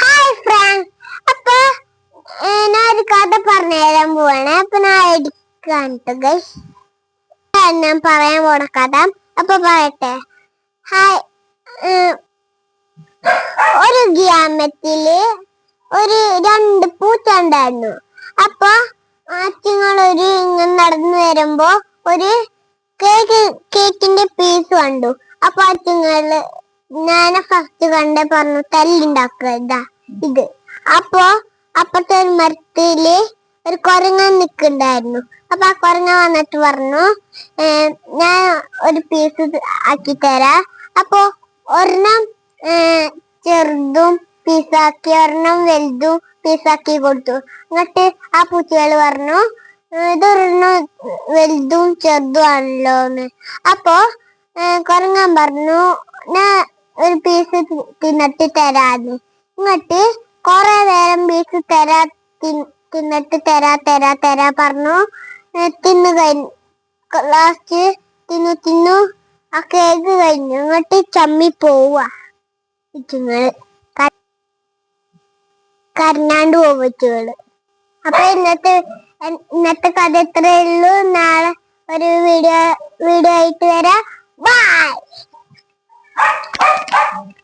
Hi Frank അപ്പൊ ഞാൻ ഒരു കഥ പറഞ്ഞുതരാൻ പോവാണ്. അപ്പൊ ഞാൻ എടുക്കാൻ ഞാൻ പറയാൻ പോണ കഥ. അപ്പൊ പറയട്ടെ. ഹായ് ഒരു ഗ്രാമത്തിൽ ഒരു രണ്ട് പൂച്ച ഉണ്ടായിരുന്നു അപ്പൊ ആറ്റുങ്ങൾ ഒരു ഇങ്ങനെ നടന്നു വരുമ്പോ ഒരു കേക്ക് കേക്കിന്റെ പീസ് കണ്ടു. അപ്പൊ ആറ്റുങ്ങൾ ഞാൻ ഫസ്റ്റ് കണ്ട പറഞ്ഞു തല്ലുണ്ടാക്കുക. ഇതാ ഇത്. അപ്പൊ അപ്പത്തെ ഒരു മരത്തിൽ ഒരു കുരങ്ങൻ നിക്കുണ്ടായിരുന്നു അപ്പൊ ആ കുരങ്ങൻ വന്നിട്ട് പറഞ്ഞു "ഏ, ഞാൻ ഒരു പീസ് ആക്കി തരാ. അപ്പൊ ഒരെണ്ണം ചെറുതും പീസാക്കി ഒരെണ്ണം വലുതും പീസാക്കി കൊടുത്തു. എന്നിട്ട് ആ പൂച്ചകൾ പറഞ്ഞു "ഏ, ഇതൊരെണ്ണം വലുതും ചെറുതും ആണല്ലോ എന്ന് അപ്പൊ കുരങ്ങൻ പറഞ്ഞു ഞാൻ ഒരു പീസ് തിന്നിട്ട് തരാന്ന്. എന്നിട്ട് കൊറേ നേരം പീസ് തരാ തിന്നിട്ട് തരാ തരാ തരാ പറഞ്ഞു. തിന്നു കഴിഞ്ഞു ലാസ്റ്റ് തിന്നു തിന്നു. ആ കേക്ക് കഴിഞ്ഞു. എന്നിട്ട് ചമ്മി പോവാ. ഇറ്റുങ്ങൾ കരഞ്ഞാണ്ട് പോവച്ചുകൾ അപ്പൊ ഇന്നത്തെ ഇന്നത്തെ കഥ ഇത്രയേ ഉള്ളൂ. നാളെ ഒരു വീഡിയോ വീഡിയോ ആയിട്ട് വരാം. Bye.